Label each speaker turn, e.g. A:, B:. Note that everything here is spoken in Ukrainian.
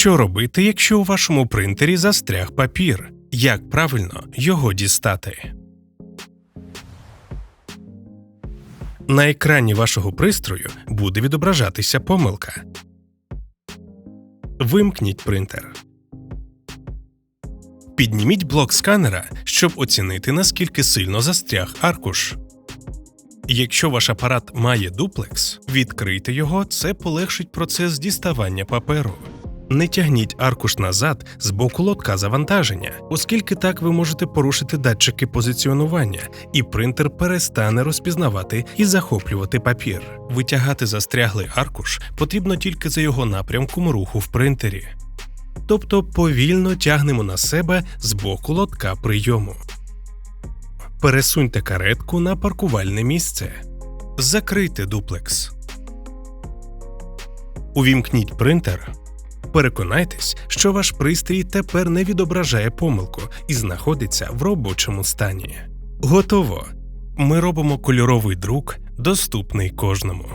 A: Що робити, якщо у вашому принтері застряг папір? Як правильно його дістати? На екрані вашого пристрою буде відображатися помилка. Вимкніть принтер. Підніміть блок сканера, щоб оцінити, наскільки сильно застряг аркуш. Якщо ваш апарат має дуплекс, відкрийте його, це полегшить процес діставання паперу. Не тягніть аркуш назад з боку лотка завантаження, оскільки так ви можете порушити датчики позиціонування, і принтер перестане розпізнавати і захоплювати папір. Витягати застряглий аркуш потрібно тільки за його напрямком руху в принтері. Тобто повільно тягнемо на себе з боку лотка прийому. Пересуньте каретку на паркувальне місце. Закрийте дуплекс. Увімкніть принтер. Переконайтесь, що ваш пристрій тепер не відображає помилку і знаходиться в робочому стані. Готово. Ми робимо кольоровий друк, доступний кожному.